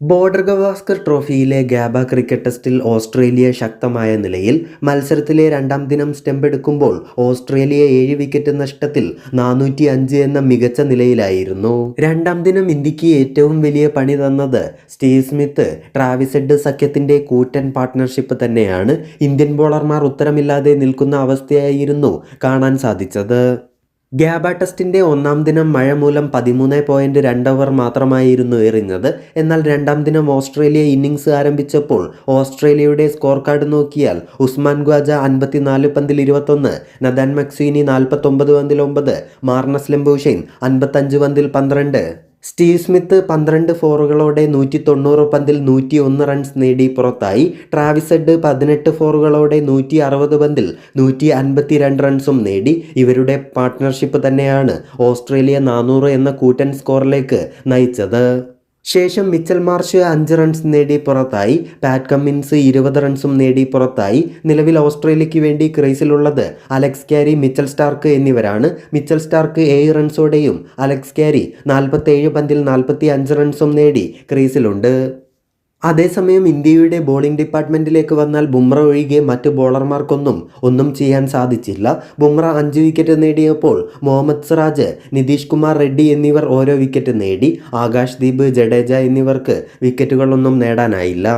Border Gavaskar ട്രോഫിയിലെ Gabba cricket ടെസ്റ്റിൽ Australia ശക്തമായ നിലയിൽ മത്സരത്തിലെ രണ്ടാം ദിനം സ്റ്റെമ്പെടുക്കുമ്പോൾ ഓസ്ട്രേലിയ ഏഴ് വിക്കറ്റ് നഷ്ടത്തിൽ നാനൂറ്റി അഞ്ച് എന്ന മികച്ച നിലയിലായിരുന്നു. രണ്ടാം ദിനം ഇന്ത്യയ്ക്ക് ഏറ്റവും വലിയ പണി തന്നത് സ്റ്റീവ് സ്മിത്ത് ട്രാവിസെഡ് സഖ്യത്തിന്റെ കൂറ്റൻ പാർട്ട്ണർഷിപ്പ് തന്നെയാണ് ഇന്ത്യൻ ബോളർമാർ ഉത്തരമില്ലാതെ നിൽക്കുന്ന അവസ്ഥയായിരുന്നു കാണാൻ സാധിച്ചത്. ഗ്യാബ ടെസ്റ്റിന്റെ ഒന്നാം ദിനം മഴ മൂലം പതിമൂന്ന് പോയിന്റ് രണ്ട് ഓവർ മാത്രമായിരുന്നു എറിഞ്ഞത്. എന്നാൽ രണ്ടാം ദിനം ഓസ്ട്രേലിയ ഇന്നിങ്സ് ആരംഭിച്ചപ്പോൾ ഓസ്ട്രേലിയയുടെ സ്കോർ കാർഡ് നോക്കിയാൽ ഉസ്മാൻ ഗ്വാജ അൻപത്തിനാല് പന്തിൽ ഇരുപത്തൊന്ന് നദാൻ മക്സീനി നാൽപ്പത്തൊമ്പത് പന്തിൽ ഒമ്പത് മാർണസ് ലംബൂഷൈൻ അൻപത്തഞ്ച് പന്തിൽ പന്ത്രണ്ട്. സ്റ്റീവ് സ്മിത്ത് പന്ത്രണ്ട് ഫോറുകളോടെ നൂറ്റി തൊണ്ണൂറ് പന്തിൽ നൂറ്റി ഒന്ന് റൺസ് നേടി പുറത്തായി. ട്രാവിസെഡ് പതിനെട്ട് ഫോറുകളോടെ നൂറ്റി അറുപത് പന്തിൽ നൂറ്റി അൻപത്തി രണ്ട് റൺസും നേടി. ഇവരുടെ പാർട്ട്ണർഷിപ്പ് തന്നെയാണ് ഓസ്ട്രേലിയ നാനൂറ് എന്ന കൂറ്റൻ സ്കോറിലേക്ക് നയിച്ചത്. ശേഷം മിച്ചൽ മാർഷ് അഞ്ച് റൺസ് നേടി പുറത്തായി. പാറ്റ് കമ്മിൻസ് ഇരുപത് റൺസും നേടി പുറത്തായി. നിലവിൽ ഓസ്ട്രേലിയയ്ക്ക് വേണ്ടി ക്രീസിലുള്ളത് അലക്സ് ക്യാരി മിച്ചൽ സ്റ്റാർക്ക് എന്നിവരാണ്. മിച്ചൽ സ്റ്റാർക്ക് ഏഴ് റൺസോടെയും അലക്സ് ക്യാരി നാൽപ്പത്തേഴ് പന്തിൽ നാൽപ്പത്തി അഞ്ച് റൺസും നേടി ക്രീസിലുണ്ട്. അതേസമയം ഇന്ത്യയുടെ ബോളിംഗ് ഡിപ്പാർട്ട്മെന്റിലേക്ക് വന്നാൽ ബുംറ ഒഴികെ മറ്റ് ബോളർമാർക്കൊന്നും ഒന്നും ചെയ്യാൻ സാധിച്ചില്ല. ബുംറ അഞ്ച് വിക്കറ്റ് നേടിയപ്പോൾ മുഹമ്മദ് സിറാജ് നിതീഷ് കുമാർ റെഡ്ഡി എന്നിവർ ഓരോ വിക്കറ്റ് നേടി. ആകാശ് ദീപ് ജഡേജ എന്നിവർക്ക് വിക്കറ്റുകളൊന്നും നേടാനായില്ല.